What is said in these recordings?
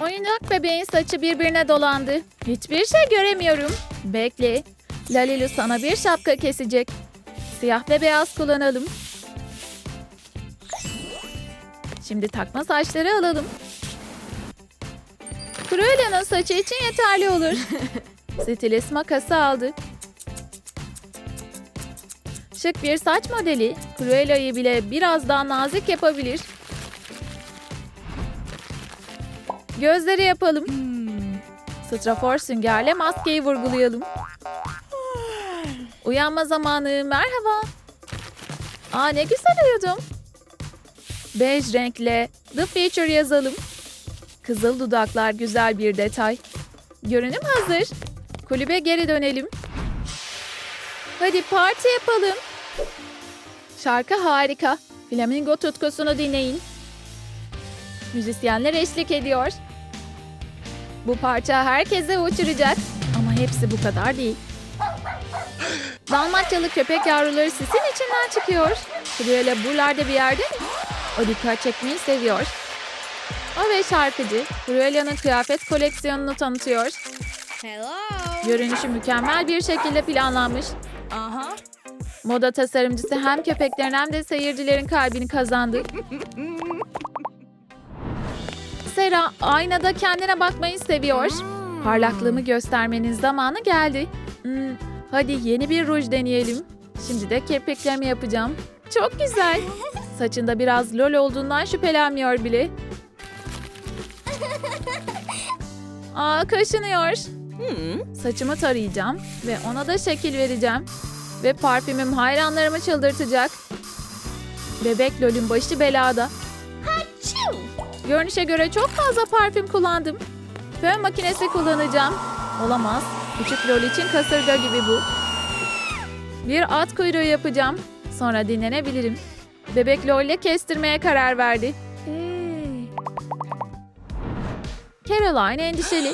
Oyuncak bebeğin saçı birbirine dolandı. Hiçbir şey göremiyorum. Bekle. Lalilu sana bir şapka kesecek. Siyah ve beyaz kullanalım. Şimdi takma saçları alalım. Cruella'nın saçı için yeterli olur. Stilist makası aldı. Şık bir saç modeli Cruella'yı bile biraz daha nazik yapabilir. Gözleri yapalım. Strafor süngerle maskeyi vurgulayalım. Uyanma zamanı. Merhaba. Aa ne güzel uyudum. Bej renkle The Future yazalım. Kızıl dudaklar güzel bir detay. Görünüm hazır. Kulübe geri dönelim. Hadi parti yapalım. Şarkı harika. Flamingo tutkusunu dinleyin. Müzisyenler eşlik ediyor. Bu parça herkese uçuracak. Ama hepsi bu kadar değil. Dalmatyalı köpek yavruları sisin içinden çıkıyor. Cruella buralarda bir yerde mi? O dikkat çekmeyi seviyor. O ve şarkıcı Cruella'nın kıyafet koleksiyonunu tanıtıyor. Hello. Görünüşü mükemmel bir şekilde planlanmış. Aha. Moda tasarımcısı hem köpeklerin hem de seyircilerin kalbini kazandı. Sera aynada kendine bakmayı seviyor. Parlaklığımı göstermenin zamanı geldi. Hmm, hadi yeni bir ruj deneyelim. Şimdi de kirpiklerimi yapacağım. Çok güzel. Saçında biraz lol olduğundan şüphelenmiyor bile. Aa kaşınıyor. Saçımı tarayacağım ve ona da şekil vereceğim. Ve parfümüm hayranlarımı çıldırtacak. Bebek lolün başı belada. Görünüşe göre çok fazla parfüm kullandım. Fön makinesi kullanacağım. Olamaz. Küçük lol için kasırga gibi bu. Bir at kuyruğu yapacağım. Sonra dinlenebilirim. Bebek lol ile kestirmeye karar verdi. Caroline endişeli.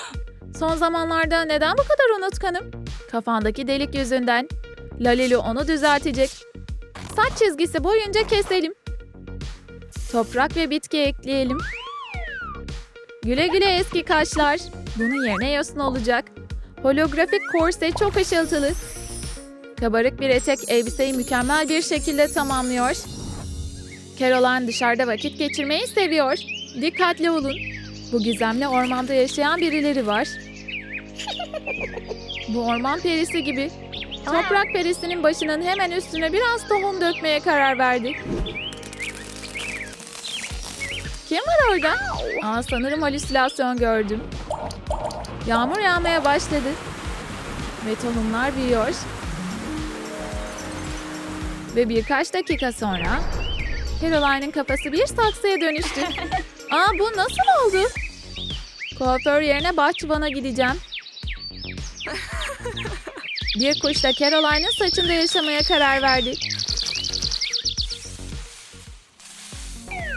Son zamanlarda neden bu kadar unutkanım? Kafandaki delik yüzünden. Lalilu onu düzeltecek. Saç çizgisi boyunca keselim. Toprak ve bitki ekleyelim. Güle güle eski kaşlar. Bunun yerine yosun olacak. Holografik korse çok ışıltılı. Kabarık bir etek elbiseyi mükemmel bir şekilde tamamlıyor. Caroline dışarıda vakit geçirmeyi seviyor. Dikkatli olun. Bu gizemli ormanda yaşayan birileri var. Bu orman perisi gibi. Toprak perisinin başının hemen üstüne biraz tohum dökmeye karar verdi. Kim var orada? Aa, sanırım halüsinasyon gördüm. Yağmur yağmaya başladı. Ve tohumlar büyüyor. Ve birkaç dakika sonra Caroline'ın kafası bir saksıya dönüştü. Aa bu nasıl oldu? Kuaför yerine bahçıvana gideceğim. Bir kuş da Caroline'ın saçında yaşamaya karar verdi.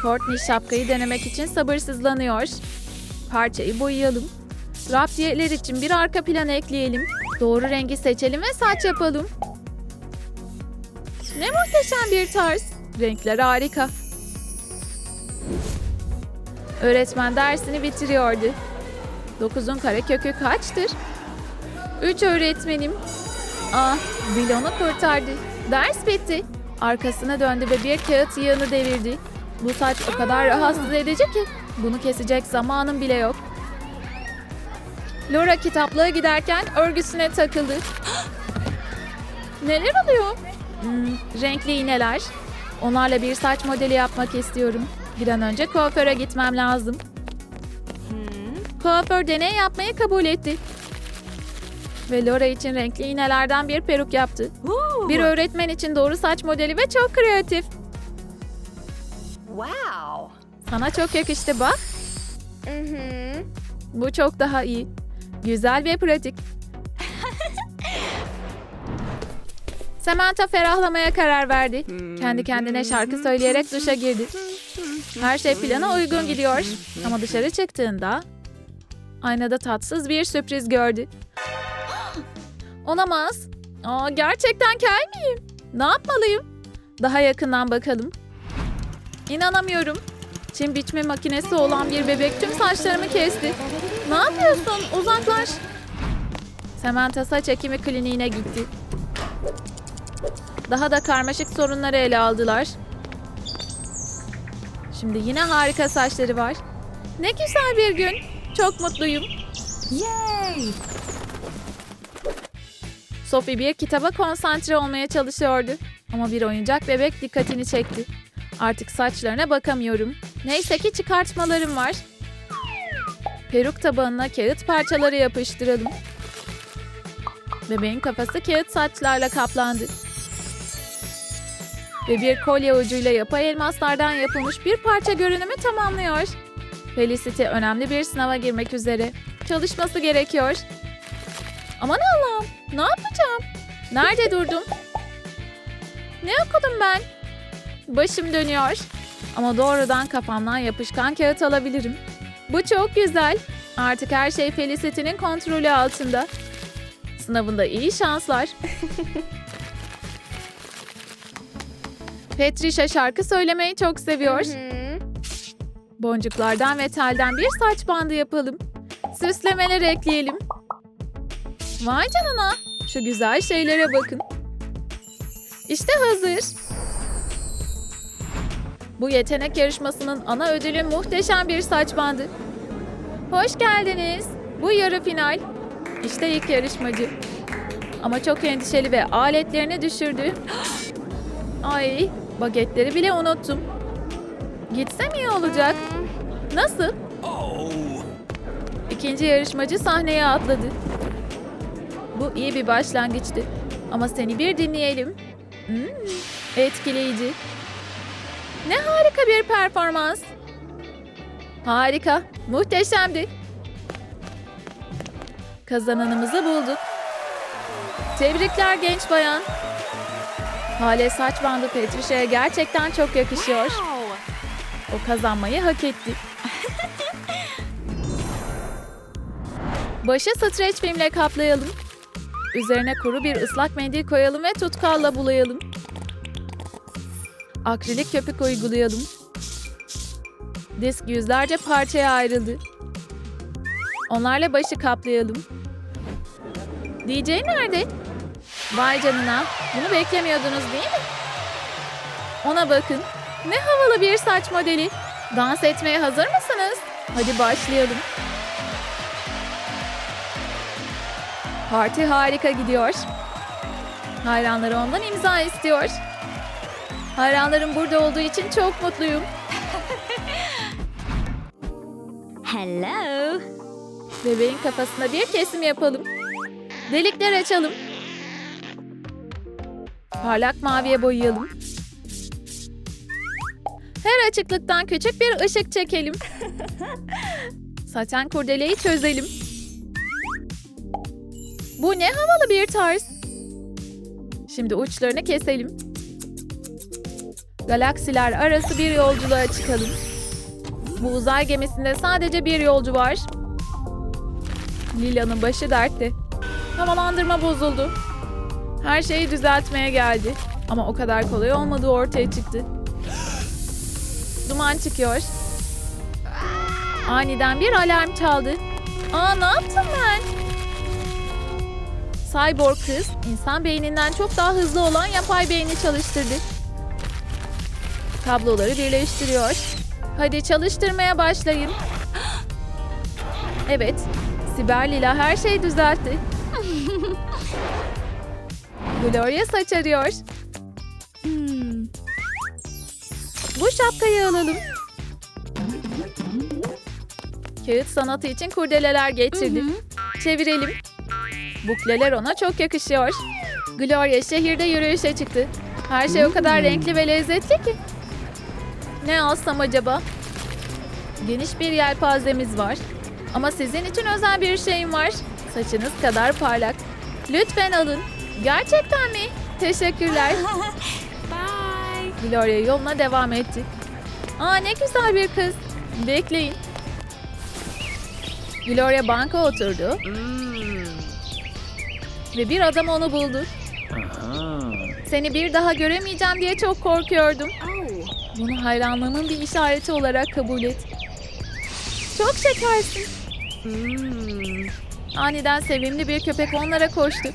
Courtney şapkayı denemek için sabırsızlanıyor. Parçayı boyayalım. Raptiyeler için bir arka plan ekleyelim. Doğru rengi seçelim ve saç yapalım. Ne muhteşem bir tarz. Renkler harika. Öğretmen dersini bitiriyordu. Dokuzun karekökü kaçtır? Üç öğretmenim. Ah, Bill onu kurtardı. Ders bitti. Arkasına döndü ve bir kağıt yığını devirdi. Bu saç o kadar rahatsız edici ki bunu kesecek zamanım bile yok. Laura kitaplığa giderken örgüsüne takıldı. Neler oluyor? Hmm, renkli iğneler. Onlarla bir saç modeli yapmak istiyorum. Bir an önce kuaföre gitmem lazım. Kuaför deney yapmayı kabul etti. Ve Laura için renkli iğnelerden bir peruk yaptı. Bir öğretmen için doğru saç modeli ve çok kreatif. Wow. Sana çok yakıştı bak. Mhm. Bu çok daha iyi. Güzel ve pratik. Samantha ferahlamaya karar verdi. Kendi kendine şarkı söyleyerek duşa girdi. Her şey plana uygun gidiyor. Ama dışarı çıktığında aynada tatsız bir sürpriz gördü. Olamaz. Aa, gerçekten kel miyim? Ne yapmalıyım? Daha yakından bakalım. İnanamıyorum. Çim biçme makinesi olan bir bebek tüm saçlarımı kesti. Ne yapıyorsun? Uzaklaş. Samantha saç ekimi kliniğine gitti. Daha da karmaşık sorunları ele aldılar. Şimdi yine harika saçları var. Ne güzel bir gün. Çok mutluyum. Yay! Sophie bir kitaba konsantre olmaya çalışıyordu. Ama bir oyuncak bebek dikkatini çekti. Artık saçlarına bakamıyorum. Neyse ki çıkartmalarım var. Peruk tabanına kağıt parçaları yapıştıralım. Bebeğin kafası kağıt saçlarla kaplandı. Ve bir kolye ucuyla yapay elmaslardan yapılmış bir parça görünümü tamamlıyor. Felicity önemli bir sınava girmek üzere. Çalışması gerekiyor. Aman Allah'ım ne yapacağım? Nerede durdum? Ne okudum ben? Başım dönüyor. Ama doğrudan kafamdan yapışkan kağıt alabilirim. Bu çok güzel. Artık her şey Felicity'nin kontrolü altında. Sınavında iyi şanslar. Patricia şarkı söylemeyi çok seviyor. Boncuklardan ve telden bir saç bandı yapalım. Süslemeler ekleyelim. Vay canına. Şu güzel şeylere bakın. İşte hazır. Bu yetenek yarışmasının ana ödülü muhteşem bir saç bandı. Hoş geldiniz. Bu yarı final. İşte ilk yarışmacı. Ama çok endişeli ve aletlerini düşürdü. Ay, bagetleri bile unuttum. Gitsem iyi olacak. Nasıl? İkinci yarışmacı sahneye atladı. Bu iyi bir başlangıçtı. Ama seni bir dinleyelim. Hmm, etkileyici. Ne harika bir performans. Harika, muhteşemdi. Kazananımızı bulduk. Tebrikler genç bayan. Hale saç bandı Patricia'ya gerçekten çok yakışıyor. O kazanmayı hak etti. Başı streç filmle kaplayalım. Üzerine kuru bir ıslak mendil koyalım ve tutkalla bulayalım. Akrilik köpük uygulayalım. Disk yüzlerce parçaya ayrıldı. Onlarla başı kaplayalım. DJ nerede? Vay canına. Bunu beklemiyordunuz değil mi? Ona bakın. Ne havalı bir saç modeli. Dans etmeye hazır mısınız? Hadi başlayalım. Parti harika gidiyor. Hayranları ondan imza istiyor. Hayranlarım burada olduğu için çok mutluyum. Hello! Bebeğin kafasına bir kesim yapalım. Delikler açalım. Parlak maviye boyayalım. Her açıklıktan küçük bir ışık çekelim. Saten kurdeleyi çözelim. Bu ne havalı bir tarz. Şimdi uçlarını keselim. Galaksiler arası bir yolculuğa çıkalım. Bu uzay gemisinde sadece bir yolcu var. Lila'nın başı dertte. Havalandırma bozuldu. Her şeyi düzeltmeye geldi. Ama o kadar kolay olmadığı ortaya çıktı. Duman çıkıyor. Aniden bir alarm çaldı. Aa ne yaptım ben? Cyborg kız insan beyninden çok daha hızlı olan yapay beyni çalıştırdı. Kabloları birleştiriyor. Hadi çalıştırmaya başlayın. Evet, Siber Lila her şeyi düzeltti. Gloria saç arıyor. Hmm. Bu şapkayı alalım. Kağıt sanatı için kurdeleler getirdim. Çevirelim. Bukleler ona çok yakışıyor. Gloria şehirde yürüyüşe çıktı. Her şey o kadar renkli ve lezzetli ki. Ne alsam acaba? Geniş bir yelpazemiz var. Ama sizin için özel bir şeyim var. Saçınız kadar parlak. Lütfen alın. Gerçekten mi? Teşekkürler. Bye! Gloria yoluna devam etti. Aa ne güzel bir kız. Bekleyin. Gloria banka oturdu ve bir adam onu buldu. Seni bir daha göremeyeceğim diye çok korkuyordum. Oh! Bunu hayranlığımın bir işareti olarak kabul et. Çok şekersin. Hmm. Aniden sevimli bir köpek onlara koştu.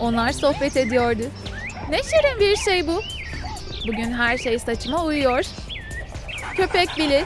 Onlar sohbet ediyordu. Ne şirin bir şey bu. Bugün her şey saçıma uyuyor. Köpek bile